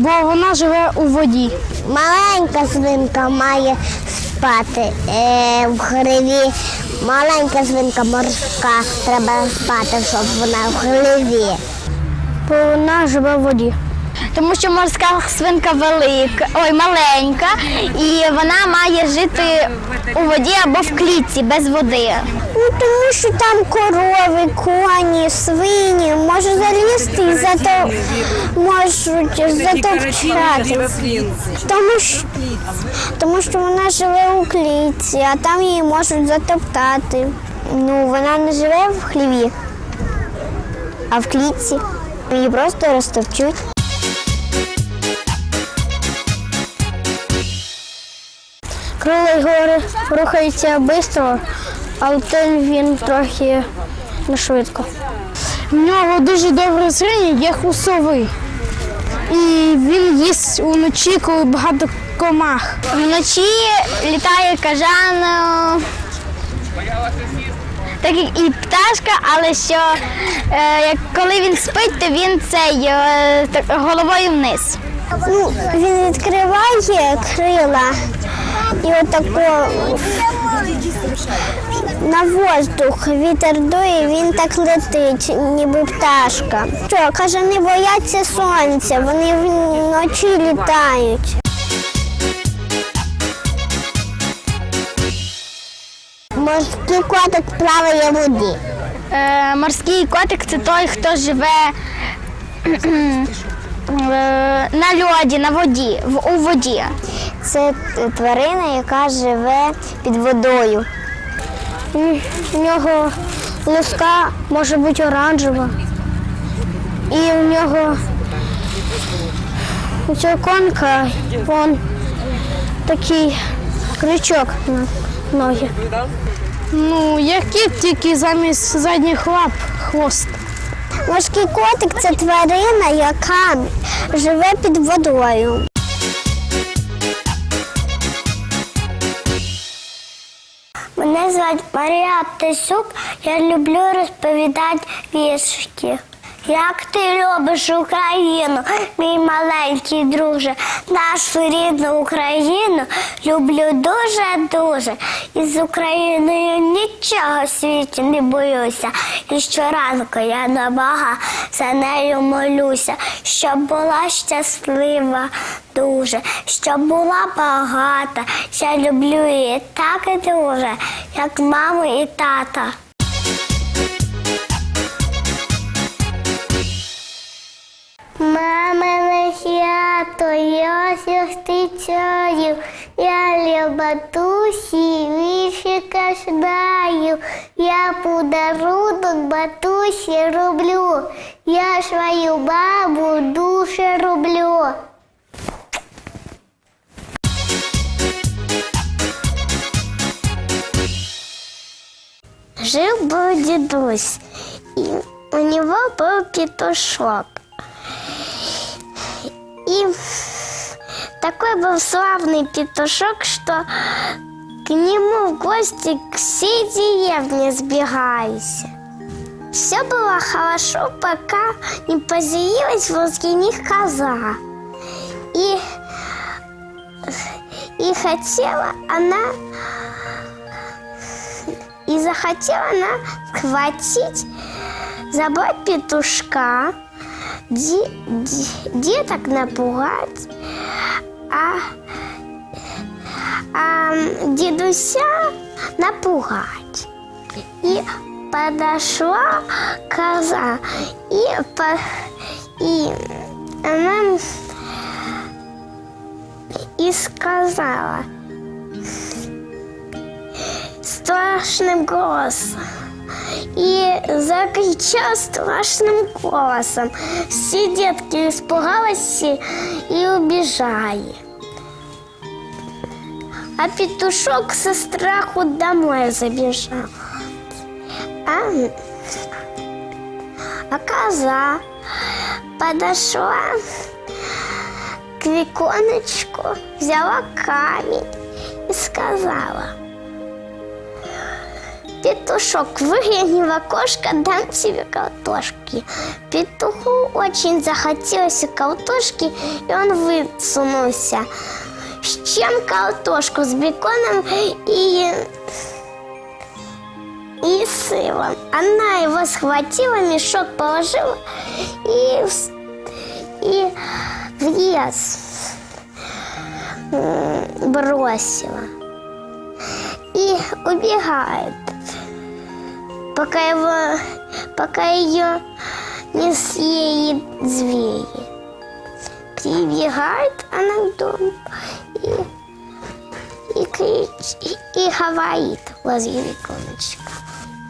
бо вона живе у воді. Маленька свинка має спати е, в хриві. Маленька свинка морська треба спати, щоб вона в хриві. Бо вона живе в воді. Тому що морська свинка велика, ой, маленька, і вона має жити у воді або в клітці без води. Ну, тому що там корови, коні, свині, може залізти і зато можуть затовчати. Тому що, тому що вона живе у клітці, а там її можуть затоптати. Ну, вона не живе в хліві, а в клітці. Її просто розтовчуть. Крилий гори рухається швидко, але він трохи не швидко. В нього дуже добре зріння, як у сови. І він їсть уночі, коли багато комах. Вночі літає кажан, так і пташка, але що е, коли він спить, то він цей е, головою вниз. Ну, він відкриває крила і отако на воздух вітер дує, він так летить, ніби пташка. Що, каже, не бояться сонця, вони вночі літають. Морський котик плаває в воді. Е, морський котик це той, хто живе е, на льоді, на воді, в, у воді. Це тварина, яка живе під водою. У нього луска може бути оранжева. І у нього цього конка вон такий крючок на ноги. Ну, як кіт, тільки замість задніх лап хвост. Морський котик це тварина, яка живе під водою. звати Марія Птасюк, я люблю розповідати віршики. Як ти любиш Україну, мій маленький друже, нашу рідну Україну люблю дуже-дуже. І з Україною нічого в світі не боюся. І щоранку я на Бога за нею молюся, щоб була щаслива дуже, щоб була багата. Я люблю її так і дуже, як маму і тата. Мамине свято, я зустрічаю, я лебатусі віршика знаю, я подарунок батусі роблю, я свою бабу дуже роблю. Жил был дедусь, и у него был петушок. И такой был славный петушок, что к нему в гости к всей деревне сбегайся. Все было хорошо, пока не появилась возле них коза. И, и хотела она, и захотела она схватить, забрать петушка, де- де- деток напугать, а, а дедуся напугать. И подошла коза, и, по- и она и сказала страшным голосом и закричал страшным голосом. Все детки испугались и убежали. А петушок со страху домой забежал. А, а коза подошла к виконечку, взяла камень и сказала – Петушок, выгляни в окошко, дам тебе картошки. Петуху очень захотелось картошки, и он высунулся. С чем картошку? С беконом и, и сыром. Она его схватила, мешок положила и, и в лес м, бросила. И убегает пока его, пока ее не съедет звери. Прибегает она к дому и, и, крич, и, и говорит возле ребеночка.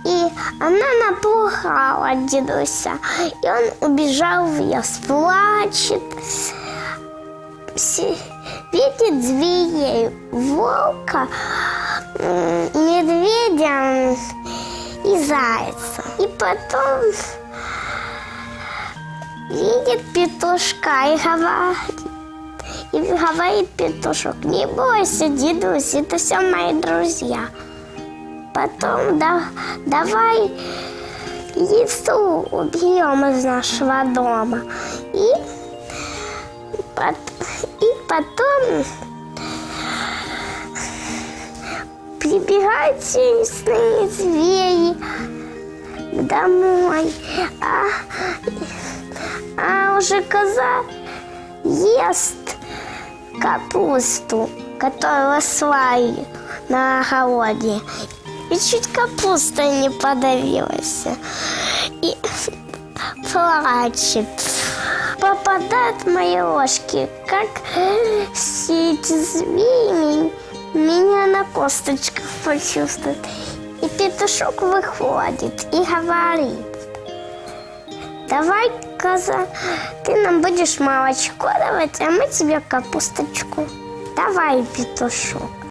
И она напугала дедуся, и он убежал в лес, плачет, видит зверей, волка, медведя, зайца. И потом видит петушка и говорит, и говорит петушок, не бойся, дедусь, это все мои друзья. Потом да, давай лису убьем из нашего дома. И, и потом прибегают лесные звери домой. А, а уже коза ест капусту, которую сваи на огороде. И чуть капуста не подавилась. И плачет. Попадают мои ложки, как эти звери меня на косточках почувствуют. И петушок выходит и говорит, давай, коза, ты нам будешь молочко давать, а мы тебе капусточку. Давай, петушок.